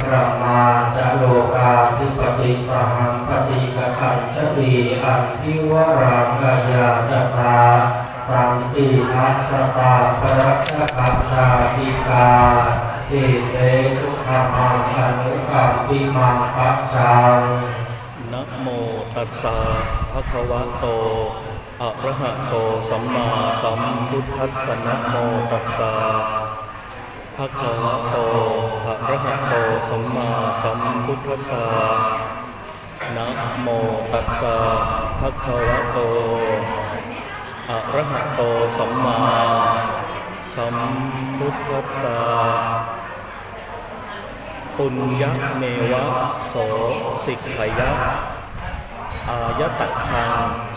พระมาจะโลกาธิปติสหังปฏิกตัญชวีอันทิวรังกายาจตาสันติทัสตาปรัชกัจจาติกาทิเสทุขมังอนุกัมปิมังปัจจังนะโมตัสสะภะคะวะโตอะระหะโตสัมมาสัมพุทธัสสะนะโมตัสสะ ภะคะวะโตอะระหะโตสัมมาสัมพุทธัสสะนะโมตัสสะภะคะวะโตอะระหะโตสัมมาสัมพุทธัสสะปุญญเมวะโสสิกขยะ อายตะคัง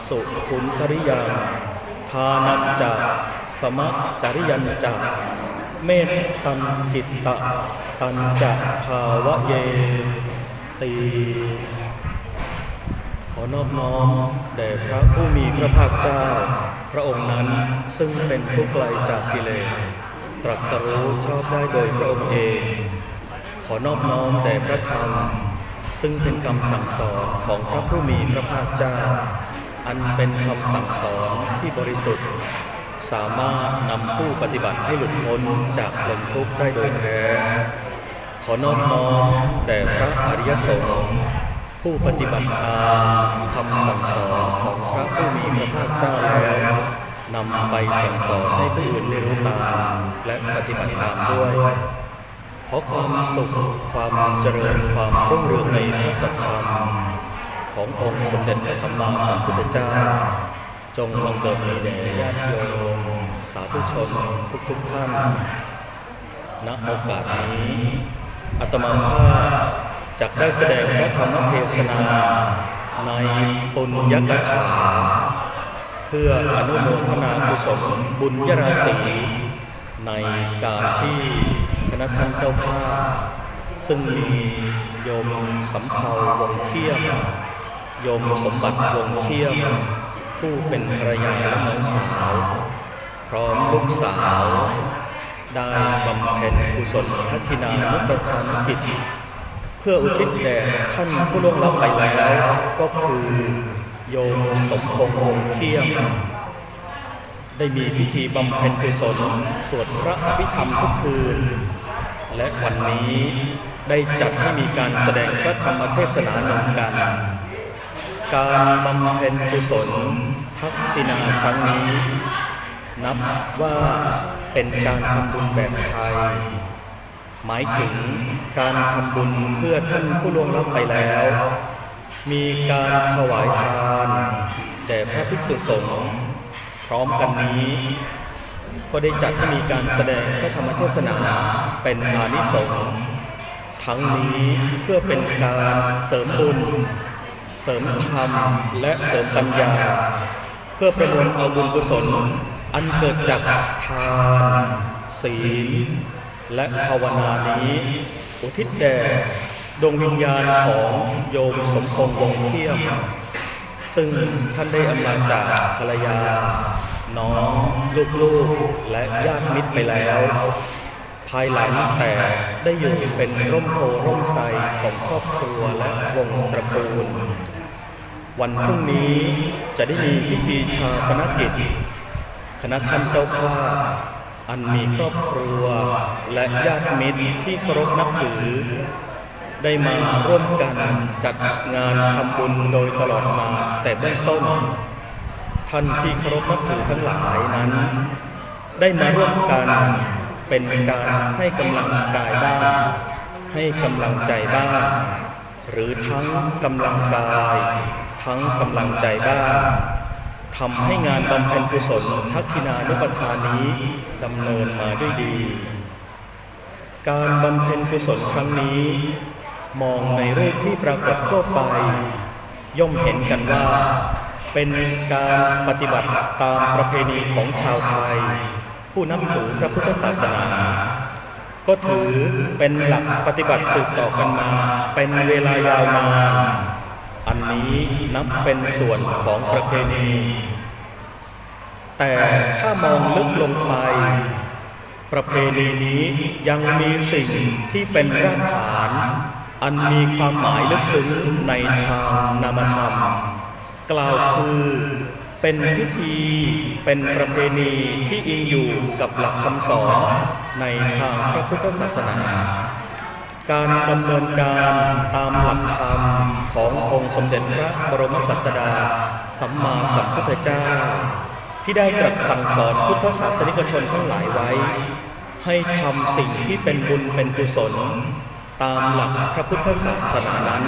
สุขุนทริยังทานันจะสมะจริยันจะ เมตตันจิตตะตันจะภาวะเยตีขอนอบน้อมแด่พระผู้มีพระภาคเจ้า พระองค์นั้นซึ่งเป็นผู้ไกลจากกิเลสตรัสรู้ชอบได้โดยพระองค์เอง ขอนอบน้อมแด่พระธรรม ซึ่งเป็นคำสั่งสอนของพระผู้มีพระภาคเจ้า อันเป็นคำสั่งสอนที่บริสุทธิ์ สามารถนำผู้ปฏิบัติให้หลุดพ้นจากลมทุกข์ได้โดยแท้ ขอนอบน้อมแด่พระอริยสงฆ์ผู้ปฏิบัติตามคำสั่งสอนของพระผู้มีพระภาคเจ้าแล้วนำไปสั่งสอนให้ผู้อื่นได้รู้ตาม และปฏิบัติตามด้วย ขอความสุขความเจริญความรุ่งเรืองในพระสัทธรรมขององค์สมเด็จพระสัมมาสัมพุทธเจ้า จงบังเกิดมีแด่ญาติโยมสาธุชนทุกๆท่านณโอกาสนี้อาตมาภาพจักได้แสดงพระธรรมเทศนา ในปุญญกถา เพื่ออนุโมทนากุศลบุญยราศีในการที่คณะท่านเจ้าภาพซึ่งมีโยมสำเภาวงเขี้ยมโยมสมบัติวงเขี้ยม ผู้เป็นภรรยาและน้องสาว พร้อมลูกสาว ได้บำเพ็ญกุศลทักขินานุประทานกิจ เพื่ออุทิศแด่ท่านผู้ล่วงลับไปแล้ว ก็คือ โยมสมพงษ์วงเขี้ยมได้มีพิธีบำเพ็ญกุศลสวดพระอภิธรรมทุกคืน และวันนี้ได้จัดให้มีการแสดงพระธรรมเทศนาหนึ่งกัน การบำเพ็ญกุศลทักษิณาครั้งนี้ นับว่าเป็นการทำบุญแบบไทย หมายถึงการทำบุญเพื่อท่านผู้ล่วงลับไปแล้ว มีการถวายทานแด่พระภิกษุสงฆ์พร้อมกันนี้ ก็ได้จัดให้มีการแสดงพระธรรมเทศนาเป็นอานิสงส์ทั้งนี้เพื่อเป็นการเสริมบุญ เสริมธรรมและเสริมปัญญา เพื่อประมวลเอาบุญกุศล อันเกิดจากทานศีล และภาวนานี้ อุทิศแด่ดวงวิญญาณของโยมสมพงษ์วงเทียม ซึ่งท่านได้อำลาจากภรรยา น้องลูกๆและญาติมิตรไปแล้ว ภายหลังแต่ได้อยู่เป็นร่มโพร่มไทรของครอบครัวและวงตระกูล วันพรุ่งนี้จะได้มีพิธีชาปนกิจคณะท่านเจ้าภาอันมีครอบครัวและญาติมิตรที่เคารพนับถือ ได้มาร่วมกันจัดงานทำบุญโดยตลอดมาแต่เบื้องต้น ท่านที่เคารพนับถือทั้งหลายนั้น ได้มาร่วมกันเป็นการให้กำลังกายบ้างให้กำลังใจบ้างหรือทั้งกำลังกาย ทั้งกำลังใจบ้างทำให้งานบำเพ็ญกุศลทักษิณานุปทานนี้ดำเนินมาด้วยดี การบำเพ็ญกุศลครั้งนี้ มองในรูปที่ปรากฏทั่วไป ย่อมเห็นกันว่า เป็นการปฏิบัติตามประเพณีของชาวไทย ผู้นับถือพระพุทธศาสนา ก็ถือเป็นหลักปฏิบัติสืบต่อกันมา เป็นเวลายาวนาน อันนี้นับเป็นส่วนของประเพณี แต่ถ้ามองลึกลงไป ประเพณีนี้ยังมีสิ่งที่เป็นรากฐาน อันมีความหมายลึกซึ้งในทางนามธรรม กล่าวคือเป็นพิธีเป็นประเพณีที่อิงอยู่กับหลักคำสอนในทางพระพุทธศาสนา การดำเนินการตามหลักธรรมขององค์สมเด็จพระบรมศาสดา สัมมาสัมพุทธเจ้า ที่ได้ตรัสสั่งสอนพุทธศาสนิกชนทั้งหลายไว้ ให้ทำสิ่งที่เป็นบุญเป็นกุศล ตามหลักพระพุทธศาสนานั้น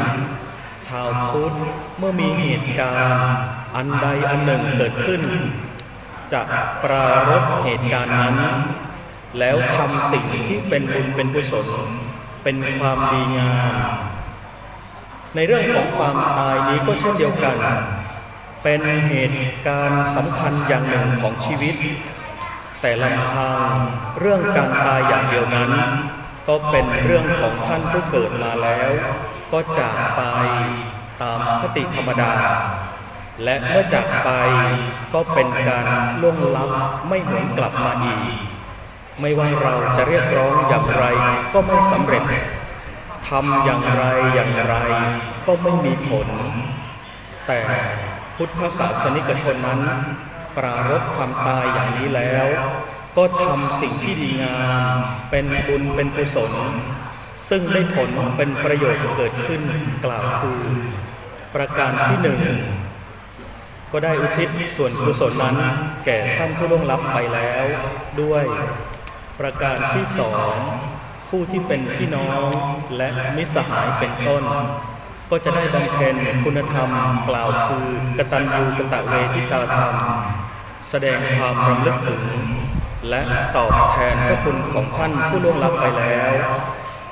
ชาวพุทธเมื่อมีเหตุการณ์อันใดอันหนึ่งเกิดขึ้น จะปรารบเหตุการณ์นั้น แล้วทำสิ่งที่เป็นบุญเป็นกุศล เป็นความดีงาม ในเรื่องของความตายนี้ก็เช่นเดียวกัน เป็นเหตุการณ์สำคัญอย่างหนึ่งของชีวิต แต่ลำพังเรื่องการตายอย่างเดียวนั้น ก็เป็นเรื่องของท่านผู้เกิดมาแล้ว ก็จากไปตามคติธรรมดา และเมื่อจากไปก็เป็นการล่วงลับไม่หวนกลับมาอีก ไม่ว่าเราจะเรียกร้องอย่างไรก็ไม่สำเร็จทำอย่างไรอย่างไรก็ไม่มีผล แต่พุทธศาสนิกชนนั้น ปรารบความตายอย่างนี้แล้ว ก็ทำสิ่งที่ดีงามเป็นบุญเป็นกุศลซึ่งได้ผลเป็นประโยชน์เกิดขึ้นกล่าวคือ ประการที่หนึ่งก็ได้อุทิศส่วนกุศลนั้น แก่ท่านผู้ล่วงลับไปแล้วด้วย ประการที่สองผู้ที่เป็นพี่น้องและมิสหายเป็นต้น ก็จะได้บำเพ็ญคุณธรรมกล่าวคือกตัญญูกตะเวทิตาธรรม แสดงความรำลึกถึง และตอบแทนพระคุณของท่านผู้ล่วงลับไปแล้ว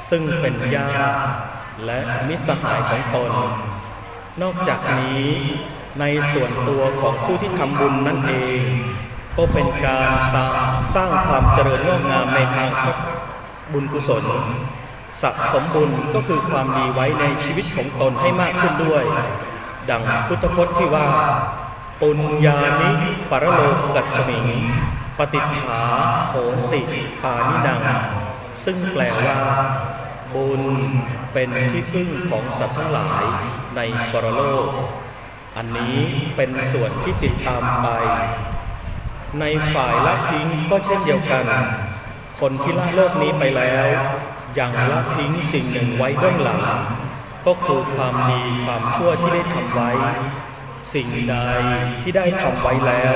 ซึ่งเป็นญาติและมิสหายของตน นอกจากนี้ในส่วนตัวของผู้ที่ทำบุญนั่นเอง ก็เป็นการสร้างสร้างความเจริญงอกงามในทางบุญกุศลสะสมบุญก็คือความดีไว้ในชีวิตของตนให้มากขึ้นด้วย ดังพุทธพจน์ที่ว่า ปุญญานิปรโลกัสมิง ปฏิฐาโหติปานินัง ซึ่งแปลว่า บุญเป็นที่พึ่งของสัตว์ทั้งหลายในปรโลก อันนี้เป็นส่วนที่ติดตามไป ในฝ่ายละทิ้งก็เช่นเดียวกัน คนที่ละโลกนี้ไปแล้วยังละทิ้งสิ่งหนึ่งไว้เบื้องหลัง ก็คือความดีความชั่วที่ได้ทำไว้ สิ่งใดที่ได้ทำไว้แล้ว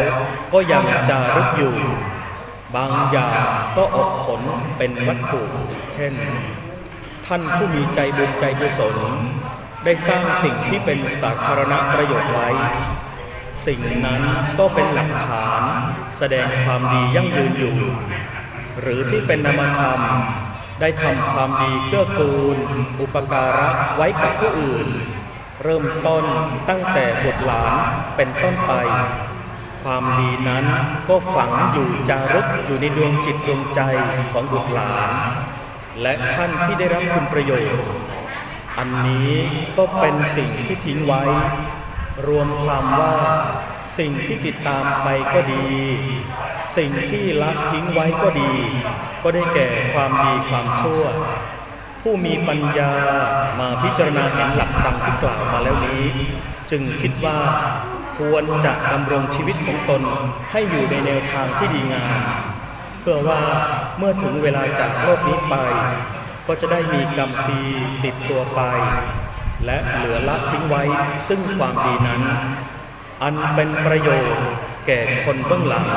ก็ยังจารึกอยู่ บางอย่างก็ออกผลเป็นวัตถุ เช่น ท่านผู้มีใจบุญใจกุศลได้สร้างสิ่งที่เป็นสาธารณประโยชน์ไว้ สิ่งนั้นก็เป็นหลักฐานแสดงความดียั่งยืนอยู่ หรือที่เป็นนามธรรม ได้ทำความดีเกื้อกูล อุปการะไว้กับผู้อื่น เริ่มต้นตั้งแต่บุตรหลานเป็นต้นไป ความดีนั้นก็ฝังอยู่จารึกอยู่ในดวงจิตดวงใจของบุตรหลาน และท่านที่ได้รับคุณประโยชน์ อันนี้ก็เป็นสิ่งที่ทิ้งไว้ รวมความว่าสิ่งที่ติดตามไปก็ดี สิ่งที่ละทิ้งไว้ก็ดี ก็ได้แก่ความดีความชั่ว ผู้มีปัญญามาพิจารณาเห็นหลักดังที่กล่าวมาแล้วนี้ จึงคิดว่าควรจะดำรงชีวิตของตนให้อยู่ในแนวทางที่ดีงามเพื่อว่าเมื่อถึงเวลาจากโลกนี้ไป ก็จะได้มีกรรมดีติดตัวไป และเหลือละทิ้งไว้ซึ่งความดีนั้น อันเป็นประโยชน์แก่คนเบื้องหลัง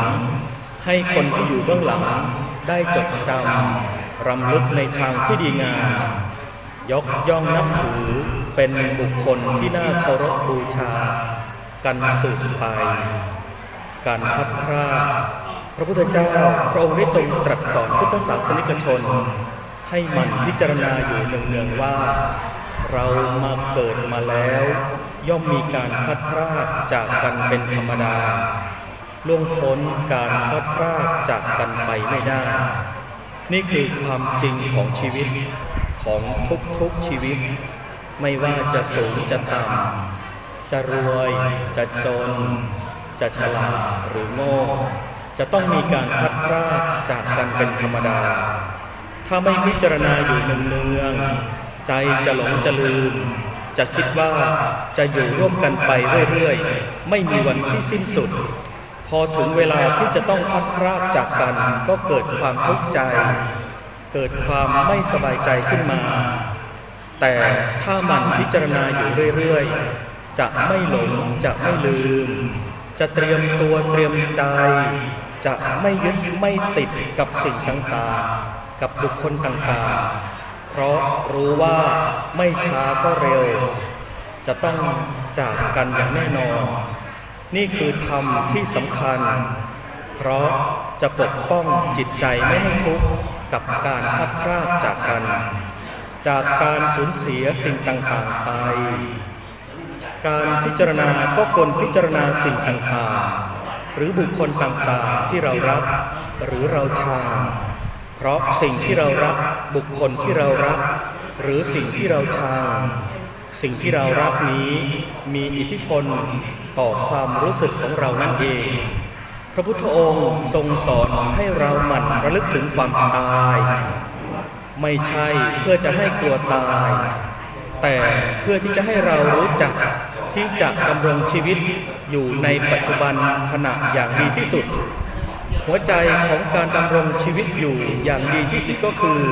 ให้คนที่อยู่เบื้องหลังได้จดจำรำลึกในทางที่ดีงามยกย่องนับถือเป็นบุคคลที่น่าเคารพบูชา กันสืบไป การพัดพรากพระพุทธเจ้าพระองค์ได้ทรงตรัสสอนพุทธศาสนิกชน ให้มันพิจารณาอยู่เนืองๆว่า เรามาเกิดมาแล้ว ย่อมมีการพัดพรากจากกันเป็นธรรมดาล่วงพ้นการพัดพรากจากกันไปไม่ได้ นี่คือความจริงของชีวิตของทุกๆชีวิต ไม่ว่าจะสูงจะต่ำจะรวย จะจน จะฉลาดหรือโง่จะต้องมีการพัดพรากจากกันเป็นธรรมดา ถ้าไม่พิจารณาอยู่เนืองๆ ใจจะหลงจะลืม จะคิดว่าจะอยู่ร่วมกันไปเรื่อยๆ ไม่มีวันที่สิ้นสุด พอถึงเวลาที่จะต้องพัดพรากจากกันก็เกิดความทุกข์ใจ เกิดความไม่สบายใจขึ้นมา แต่ถ้ามันพิจารณาอยู่เรื่อยๆ จะไม่หลงจะไม่ลืม จะเตรียมตัวเตรียมใจ จะไม่ยึดไม่ติดกับสิ่งต่างๆ กับบุคคลต่างๆ เพราะรู้ว่าไม่ช้าก็เร็ว จะต้องจากกันอย่างแน่นอน นี่คือธรรมที่สำคัญ เพราะจะปกป้องจิตใจไม่ให้ทุกข์กับการพัดพรากจากกัน จากการสูญเสียสิ่งต่างๆไป การพิจารณาก็ควรพิจารณาสิ่งต่างๆ หรือบุคคลต่างๆที่เรารักหรือเราชัง เพราะสิ่งที่เรารักบุคคลที่เรารัก หรือสิ่งที่เราชังสิ่งที่เรารักนี้มีอิทธิพลต่อความรู้สึกของเรานั่นเอง พระพุทธองค์ทรงสอนให้เราหมั่นระลึกถึงความตาย ไม่ใช่เพื่อจะให้กลัวตาย แต่เพื่อที่จะให้เรารู้จักที่จะดำรงชีวิตอยู่ในปัจจุบันขณะอย่างดีที่สุด หัวใจของการดำรงชีวิตอยู่อย่างดีที่สุดก็คือ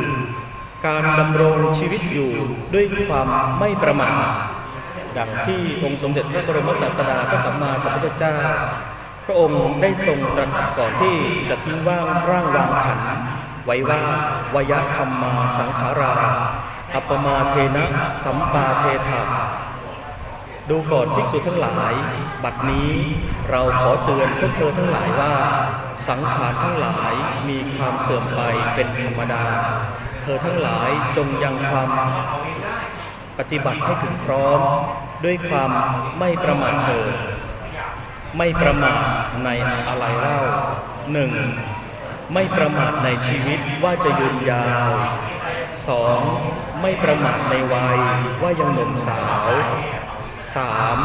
การดำรงชีวิตอยู่ด้วยความไม่ประมาทดังที่องค์สมเด็จพระบรมศาสดาพระสัมมาสัมพุทธเจ้า พระองค์ได้ทรงตรัสก่อนที่จะทิ้งว่างร่างวางขัน ไว้ว่าวยธรรมมาสังขารา อัปปมาเทนะ สัมปาเทถา ดูก่อนภิกษุทั้งหลาย บัดนี้เราขอเตือนพวกเธอทั้งหลายว่า สังขารทั้งหลายมีความเสื่อมไปเป็นธรรมดา เธอทั้งหลายจงยังความปฏิบัติให้ถึงพร้อม ด้วยความไม่ประมาทเถิดไม่ประมาทในอะไรเล่าหนึ่งไม่ประมาทในชีวิตว่าจะยืนยาวสองไม่ประมาทในวัยว่ายังหนุ่มสาว สาม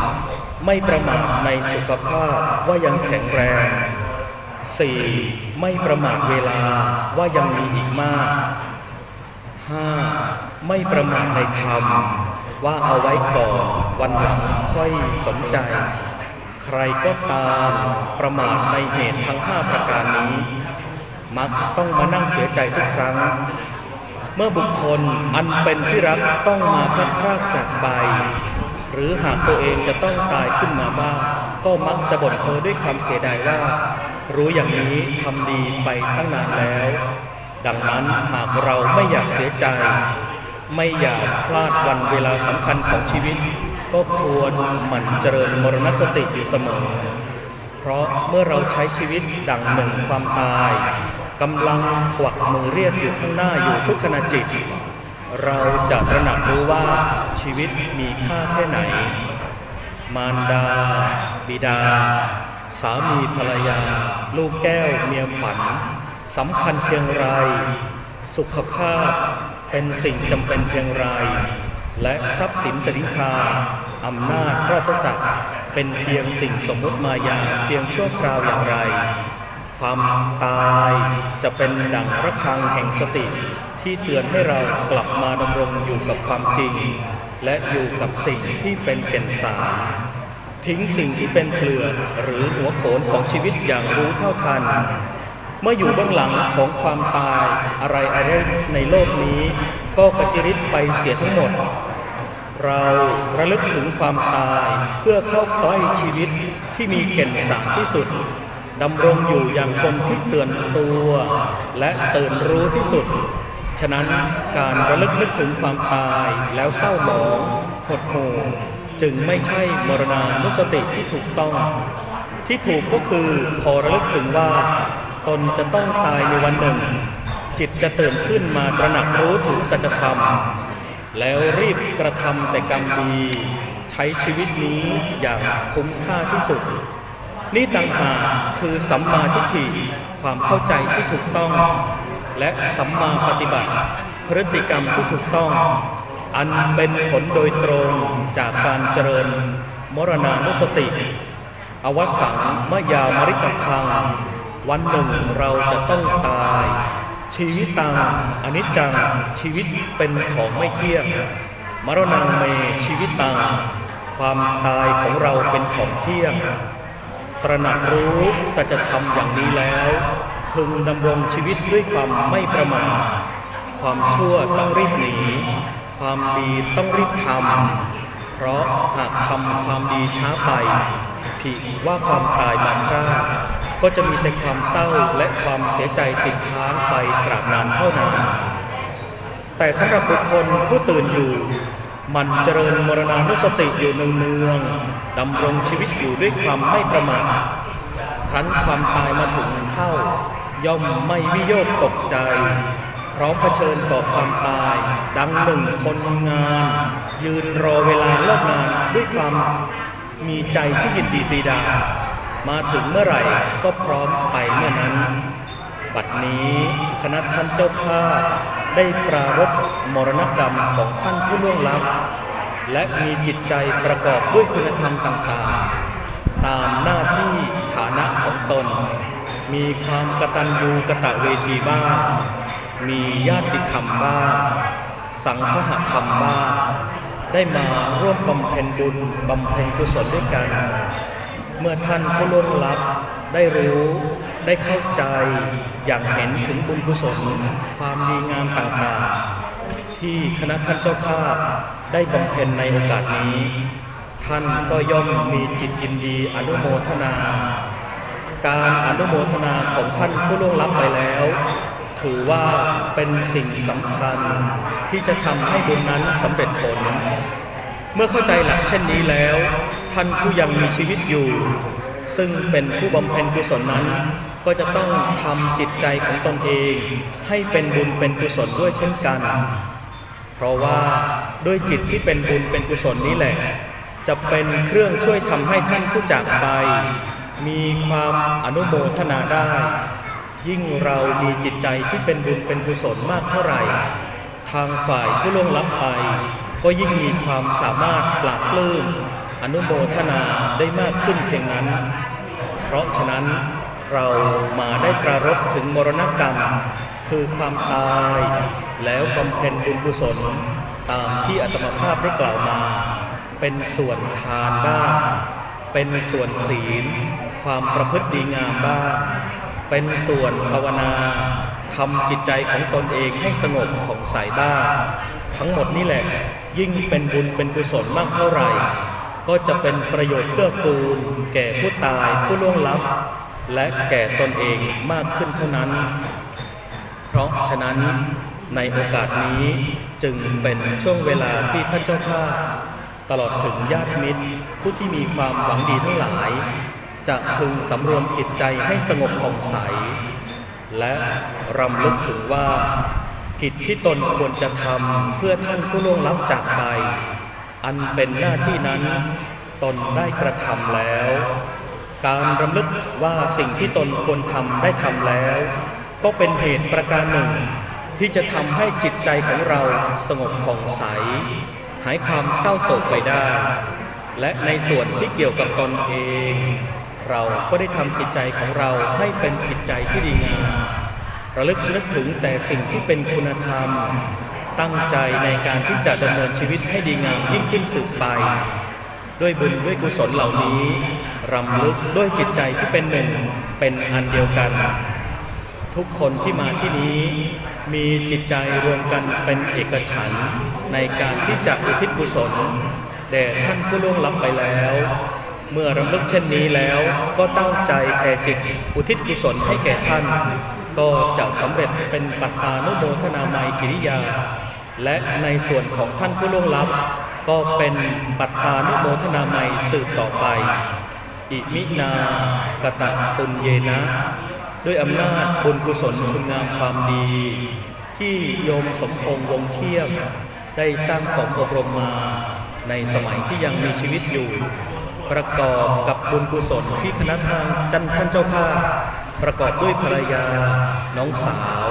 ไม่ประมาทในสุขภาพว่ายังแข็งแรงสี่ไม่ประมาทเวลาว่ายังมีอีกมากห้าไม่ประมาทในธรรม ว่าเอาไว้ก่อนวันหลังค่อยสนใจ ใครก็ตามประมาทในเหตุทั้งห้าประการนี้ มักต้องมานั่งเสียใจทุกครั้ง เมื่อบุคคลอันเป็นที่รักต้องมาพลัดพรากจากไป หรือหากตัวเองจะต้องตายขึ้นมาบ้าง ก็มักจะบ่นเพ้อด้วยความเสียดายว่า รู้อย่างนี้ทำดีไปตั้งนานแล้ว ดังนั้นหากเราไม่อยากเสียใจ ไม่อยากพลาดวันเวลาสำคัญของชีวิต ก็ควรหมั่นเจริญมรณสติอยู่เสมอ เพราะเมื่อเราใช้ชีวิตดังหนึ่งความตายกำลังกวักมือเรียกอยู่ข้างหน้าอยู่ทุกขณะจิต เราจะตระหนักรู้ว่าชีวิตมีค่าแค่ไหน มารดา บิดา สามีภรรยา ลูกแก้วเมียขวัญสำคัญเพียงไร สุขภาพเป็นสิ่งจำเป็นเพียงไร และทรัพย์สินสริคาอำนาจราชศักดิ์เป็นเพียงสิ่งสมมุติมายาเพียงชั่วคราวอย่างไร ความตายจะเป็นดั่งระฆังแห่งสติ ที่เตือนให้เรากลับมาดำรงอยู่กับความจริง และอยู่กับสิ่งที่เป็นแก่นสารทิ้งสิ่งที่เป็นเปลือกหรือหัวโขนของชีวิตอย่างรู้เท่าทัน เมื่ออยู่เบื้องหลังของความตายอะไรอะไรในโลกนี้ ก็กระจิริดไปเสียทั้งหมด เราระลึกถึงความตายเพื่อเข้าใกล้ชีวิตที่มีแก่นสารที่สุดดำรงอยู่อย่างคนที่เตือนตัว และตื่นรู้ที่สุด ฉะนั้นการระลึกนึกถึงความตายแล้วเศร้าหมองหดหู่จึงไม่ใช่มรณานุสติที่ถูกต้อง ที่ถูกก็คือพอระลึกถึงว่า ตนจะต้องตายในวันหนึ่ง จิตจะตื่นขึ้นมาตระหนักรู้ถึงสัจธรรม แล้วรีบกระทำแต่กรรมดี ใช้ชีวิตนี้อย่างคุ้มค่าที่สุด นี่ต่างหากคือสัมมาทิฏฐิความเข้าใจที่ถูกต้อง และสัมมาปฏิบัติ พฤติกรรมที่ถูกต้อง อันเป็นผลโดยตรงจากการเจริญ มรณานุสติ อวสังมยามริตพัง วันหนึ่งเราจะต้องตาย ชีวิตตังอนิจจังชีวิตเป็นของไม่เที่ยงมรณงเมชีวิตตังความตายของเราเป็นของเที่ยง ตระหนักรู้สัจธรรมอย่างนี้แล้ว พึงดำรงชีวิตด้วยความไม่ประมาทความชั่วต้องรีบหนี ความดีต้องรีบทำเพราะหากทำความดีช้าไปผิดว่าความตายมาพรากก็จะมีแต่ความเศร้าและความเสียใจติดค้างไปตราบนานเท่านานแต่สำหรับบุคคลผู้ตื่นอยู่ มันเจริญมรณานุสติอยู่เนืองๆดำรงชีวิตอยู่ด้วยความไม่ประมาทครั้นความตายมาถึงเข้า ย่อมไม่วิโยคตกใจ พร้อมเผชิญต่อความตาย ดังหนึ่งคนงาน ยืนรอเวลาเลิกงานด้วยความมีใจที่ยินดีปรีดา มาถึงเมื่อไหร่ก็พร้อมไปเมื่อนั้น บัดนี้คณะท่านเจ้าภาพได้ปรารภมรณกรรมของท่านผู้ล่วงลับ และมีจิตใจประกอบด้วยคุณธรรมต่างๆ ตามหน้าที่ฐานะของตน มีความกตัญญูกะตะเวทีบ้าง มีญาติธรรมบ้าง สังฆธรรมบ้าง ได้มาร่วมบำเพ็ญบุญบำเพ็ญกุศลด้วยกัน เมื่อท่านผู้ล่วงลับได้รู้ได้เข้าใจอย่างเห็นถึงบุญกุศลความดีงามต่างๆ ที่คณะท่านเจ้าภาพได้บำเพ็ญในโอกาสนี้ ท่านก็ย่อมมีจิตยินดีอนุโมทนา การอนุโมทนาของท่านผู้ล่วงลับไปแล้ว ถือว่าเป็นสิ่งสำคัญที่จะทำให้บุญนั้นสำเร็จผล เมื่อเข้าใจหลักเช่นนี้แล้ว ท่านผู้ยังมีชีวิตอยู่ ซึ่งเป็นผู้บำเพ็ญกุศลนั้น ก็จะต้องทำจิตใจของตนเอง ให้เป็นบุญเป็นกุศลด้วยเช่นกัน เพราะว่าด้วยจิตที่เป็นบุญเป็นกุศลนี้แหละ จะเป็นเครื่องช่วยทำให้ท่านผู้จากไป มีความอนุโมทนาได้ ยิ่งเรามีจิตใจที่เป็นบุญเป็นกุศลมากเท่าไหร่ ทางฝ่ายผู้ล่วงลับไป ก็ยิ่งมีความสามารถปราบปลื้มอนุโมทนาได้มากขึ้นเพียงนั้น เพราะฉะนั้นเรามาได้ปรารภถึงมรณกรรม คือความตายแล้วบำเพ็ญบุญกุศลตามที่อาตมภาพได้กล่าวมา เป็นส่วนทานบ้าง เป็นส่วนศีล ความประพฤติดีงามบ้าง เป็นส่วนภาวนาทำจิตใจของตนเองให้สงบผ่องใสบ้าง ทั้งหมดนี่แหละ ยิ่งเป็นบุญเป็นกุศลมากเท่าไหร่ ก็จะเป็นประโยชน์เกื้อกูล แก่ผู้ตายผู้ล่วงลับ และแก่ตนเองมากขึ้นเท่านั้น เพราะฉะนั้นในโอกาสนี้จึงเป็นช่วงเวลาที่ท่านเจ้าภาตลอดถึงญาติมิตร ผู้ที่มีความหวังดีทั้งหลาย จะพึงสำรวมจิตใจให้สงบผ่องใส และรำลึกถึงว่า กิจที่ตนควรจะทำเพื่อท่านผู้ล่วงลับจากไป อันเป็นหน้าที่นั้น ตนได้กระทำแล้ว การรำลึกว่าสิ่งที่ตนควรทำได้ทำแล้ว ก็เป็นเหตุประการหนึ่ง ที่จะทำให้จิตใจของเราสงบผ่องใส หายความเศร้าโศกไปได้และในส่วนที่เกี่ยวกับตนเอง เราก็ได้ทำจิตใจของเราให้เป็นจิตใจที่ดีงามระลึกนึกถึงแต่สิ่งที่เป็นคุณธรรม ตั้งใจในการที่จะดำเนินชีวิตให้ดีงามยิ่งขึ้นสืบไป ด้วยบุญด้วยกุศลเหล่านี้รำลึกด้วยจิตใจที่เป็นหนึ่งเป็นอันเดียวกัน ทุกคนที่มาที่นี้ มีจิตใจรวมกันเป็นเอกฉันในการที่จะอุทิศกุศลแด่ท่านผู้ล่วงลับไปแล้ว เมื่อรำลึกเช่นนี้แล้วก็ตั้งใจแผ่จิตอุทิศกุศลให้แก่ท่าน ก็จะสำเร็จเป็นปัตตานุโมทนาไมกิริยา และในส่วนของท่านผู้ล่วงลับ ก็เป็นปัตตานุโมทนาไมสืบต่อไป อิมินากตะปุญเยนะ ด้วยอำนาจบุญกุศลคุณงามความดี ที่โยมสมพงษ์วงเทียมได้สร้างสมอบรมมา ในสมัยที่ยังมีชีวิตอยู่ ประกอบกับบุญกุศลที่คณะทางจันท่านเจ้าภาพประกอบด้วยภรรยา น้องสาว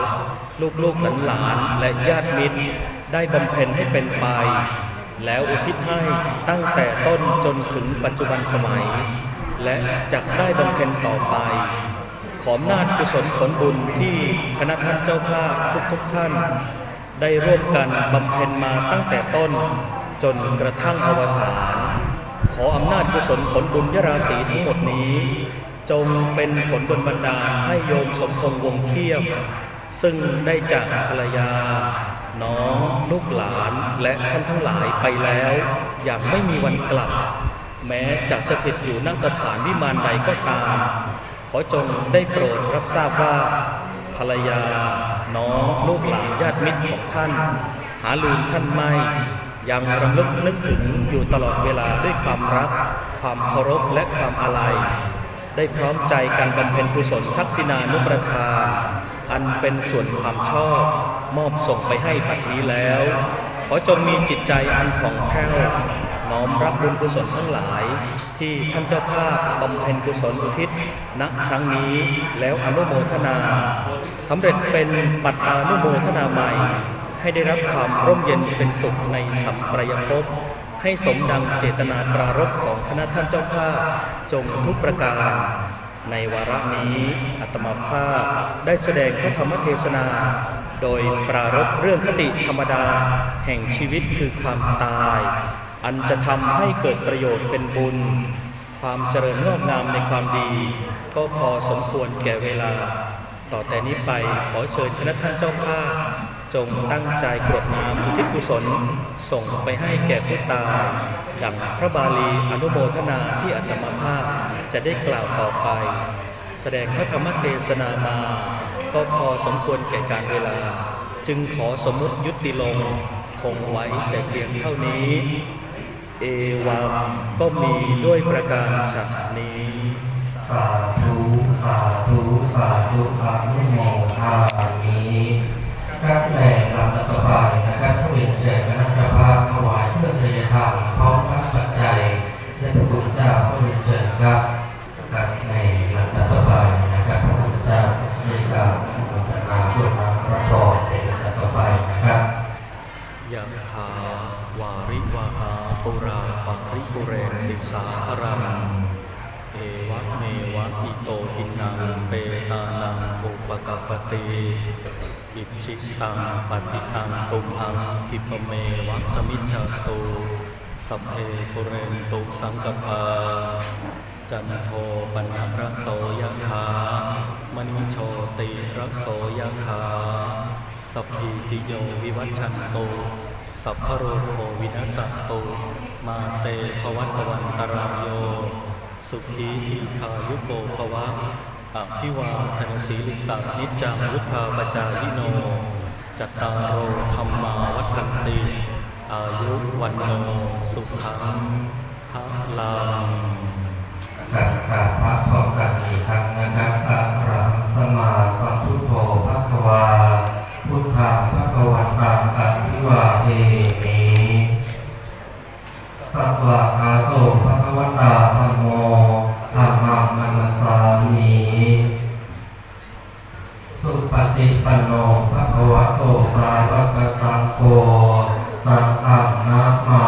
ลูกๆหลานๆและญาติมิตร ได้บำเพ็ญให้เป็นไป แล้วอุทิศให้ตั้งแต่ต้นจนถึงปัจจุบันสมัย และจะได้บำเพ็ญต่อไป ขออนาจกุศลผลบุญที่คณะท่านเจ้าภาพทุกๆทท่าน ได้ร่วมกันบำเพ็ญมาตั้งแต่ต้นจนกระทั่งอวสาน ขออำนาจกุศลผลบุญยราศีทั้งหมดนี้ จงเป็นผลบุญบันดาลให้โยมสมพงษ์วงเขี้ยวซึ่งได้จากภรรยา น้องลูกหลานและท่านทั้งหลายไปแล้ว อย่างไม่มีวันกลับ แม้จะสถิตอยู่ณสถานวิมานใดก็ตาม ขอจงได้โปรดรับทราบว่า ภรรยา น้องลูกหลานญาติมิตรของท่าน หาลืมท่านไม่ ยังรำลึกนึกถึงอยู่ตลอดเวลาด้วยความรัก ความเคารพและความอาลัย ได้พร้อมใจกันบำเพ็ญกุศลทักษิณานุประทานอันเป็นส่วนความชอบ มอบส่งไปให้บัดนี้แล้ว ขอจงมีจิตใจอันผ่องแผ้วน้อมรับบุญกุศลทั้งหลาย ที่ท่านเจ้าภาพบำเพ็ญกุศลอุทิศณครั้งนี้แล้วอนุโมทนาสำเร็จเป็นปัตตานุโมทนาใหม่ ให้ได้รับความร่มเย็นเป็นสุขในสัมปรายภพให้สมดังเจตนาปรารภของคณะท่านเจ้าภาพจงทุกประการ ในวาระนี้อัตมาภาพได้แสดงพระธรรมเทศนา โดยปรารภเรื่องคติธรรมดา แห่งชีวิตคือความตาย อันจะทำให้เกิดประโยชน์เป็นบุญ ความเจริญงอกงามในความดี ก็พอสมควรแก่เวลา ต่อแต่นี้ไปขอเชิญคณะท่านเจ้าภาพ จงตั้งใจกรวดน้ำอุทิศกุศล ส่งไปให้แก่ผู้ตายดังพระบาลีอนุโมทนาที่อัตมาภาพจะได้กล่าวต่อไป แสดงพระธรรมเทศนามา ก็พอสมควรแก่การเวลา จึงขอสมมุติยุติลง คงไว้แต่เพียงเท่านี้ เอวังก็มีด้วยประการฉะนี้ สาธุ สาธุ สาธุอนุโมทามิ ครับในลำดับต่อไปนะครับผู้เรียนเชิญคณะเจ้าภาพถวายเครื่องทยธรรมพร้อมพระปัจจัยและพระคุณเจ้าผู้เรียนเชิญครับครับในลำดับต่อไปนะครับพระคุณเจ้าได้กล่าวอนุโมทนาด้วยพระพรในลำดับต่อไปนะครับยะถาวาริวาหาปุราปาริปุเรนติสาคารังเอวะเมวะอิโตทินังเปตานังอุปกปปติ อิชิตังปฏิทังตุมหังคิปเมวะสมิจฉาตุสัพเพปุเรนตุสังกปาจันโทปนระโสยถามณิโชติระโสยถาสัพพิติโยวิวัชชันโตสัพพโรโควินัสสตุมาเตภวัตวันตรายโย สุขีทีคายุโกภวะ อภิวาทนสีลิสานิจังวุธาปจายิโนจัตตารโอธรรมาวัฒนติ อายุวันโนสุขังพลังการกราบพระพร้อมกันอีกครั้งนะครับอะระหังสมาสัมพุทโธภะคะวา พุทธังภะคะวันตังอะภิวาเทมิสัพพะคาโตภะคะวตาธัมโม มัสสามีสุปฏิปันโนภะคะวะโตสาวกสังโฆสังฆนามา